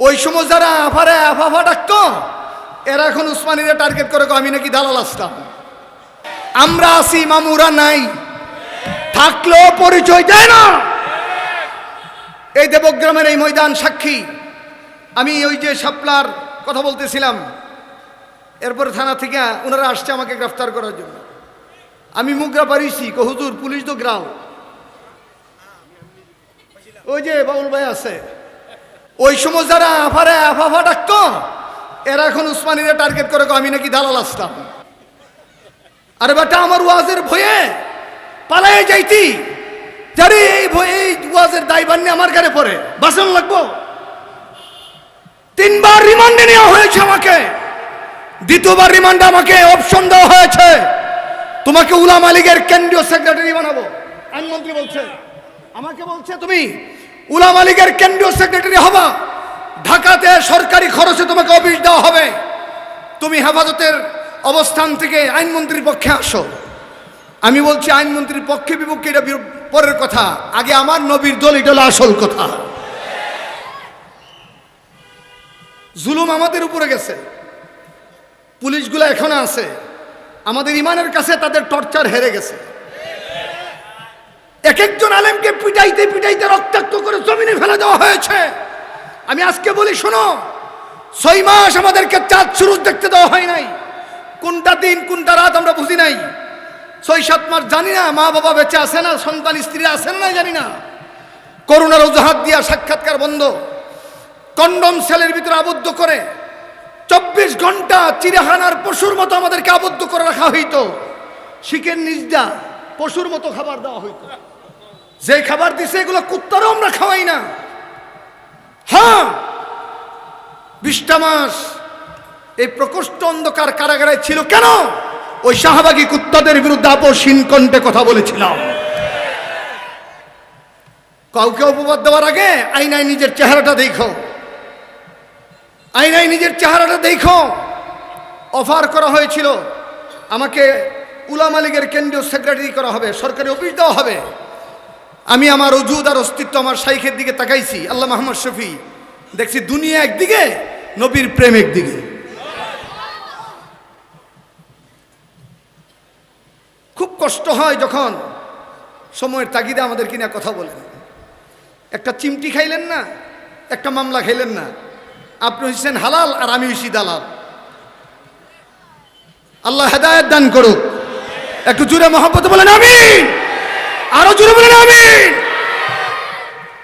ওই সময় যারা আফারে আফাফা ডাকতো, এরা এখন উসমানীরা টার্গেট করে আমি নাকি দালাল আসতাম আমরা আছি, মামুরা নাই। থাকলেও পরিচয় দেয় না। এই দেবগ্রামের এই ময়দান সাক্ষী। আমি ওই যে শাপলার কথা বলতেছিলাম, এরপরে থানা থেকে ওনারা আসছে আমাকে গ্রেফতার করার জন্য। আমি মুগরা পারিছি হুজুর, পুলিশ তো গ্রাম। ওই যে বাউল ভাই আছে ওই সময় যারা আফারে আফাফা ডাকতো, এরা এখন উসমানীরা টার্গেট করে আমি নাকি দালাল আসতাম আরে বেটা, আমার ওয়াজের ভয়ে পালাই যাইতি। যারে এই ভয়ে এই ওয়াজের দায়ভার নিয়ে আমার গাড়ি পড়ে। বাসন লাগবো? তিনবার রিমান্ডে নেওয়া হয়েছে আমাকে। দ্বিতীয়বার রিমান্ডে আমাকে অপশন দেওয়া হয়েছে। তোমাকে উলাম আলীগের কেন্দ্রীয় সেক্রেটারি বানাবো। আইনমন্ত্রী বলছে। আমাকে বলছে, তুমি উলাম আলীগের কেন্দ্রীয় সেক্রেটারি হবা। ঢাকাতে সরকারি খরচে তোমাকে অফিস দেওয়া হবে। তুমি হেফাজতের অবস্থান থেকে আইনমন্ত্রীর পক্ষে আসো। আমি বলছি আইনমন্ত্রীর পক্ষে বিপক্ষে এটা পরের কথা। আগে আমার নবীর দল, এটা আসল কথা। জুলুম আমাদের উপরে গেছে। পুলিশগুলো এখনও আছে। আমাদের ইমানের কাছে তাদের টর্চার হেরে গেছে। এক একজন আলেমকে পিটাইতে পিটাইতে রক্তাক্ত করে জমিনে ফেলে দেওয়া হয়েছে। আমি আজকে বলি, শোনো, ছয় মাস আমাদেরকে চাঁদ সুরুজ দেখতে দেওয়া হয় নাই। কোনটা দিন, কোনটা রাত আমরা বুঝি নাই। ছয়, সাত মাস জানি না, মা বাবা বেঁচে আসে না, সন্তান, স্ত্রী আছে না, জানি না। করোনার অজুহাত দিয়া সাক্ষাৎকার বন্ধ। কন্ডম সেলের ভিতরে আবদ্ধ করে চব্বিশ ঘণ্টা চিড়িয়াখানার পশুর মতো আমাদেরকে আবদ্ধ করে রাখা হইতো। শিখের নিজদা পশুর মতো খাবার দেওয়া হইতো। যে খাবার দিছে, এগুলো কুত্তারও আমরা খাওয়াই না। হ্যাঁ বিশটা মাস এই প্রকোষ্ঠ অন্ধকার কারাগারে ছিল কেন? ওই শাহবাগী কুত্তাদের বিরুদ্ধে আপসীন কণ্ঠে কথা বলেছিলাম। কাউকে অপবাদ দেওয়ার আগে আইনায় নিজের চেহারাটা দেখো। আইনায় নিজের চেহারাটা দেখো। অফার করা হয়েছিল, আমাকে উলাম আলীগের কেন্দ্রীয় সেক্রেটারি করা হবে, সরকারি অফিস দেওয়া হবে। আমি আমার অজুদ আর অস্তিত্ব আমার শাইখের দিকে তাকাইছি। আল্লাহ মোহাম্মদ শফি, দেখছি দুনিয়া একদিকে, নবীর প্রেম একদিকে। খুব কষ্ট হয় যখন সময়ের তাগিদে আমাদের কিনা কথা বলেন। একটা চিমটি খাইলেন না, একটা মামলা খাইলেন না। আপনি হচ্ছেন হালাল আর আমি হইছি দালাল। আল্লাহ হেদায়ত দান করুক। একটু জুড়ে মহব্বত বলেন, আমিন! আরও জুড়ে বলেন আমিন।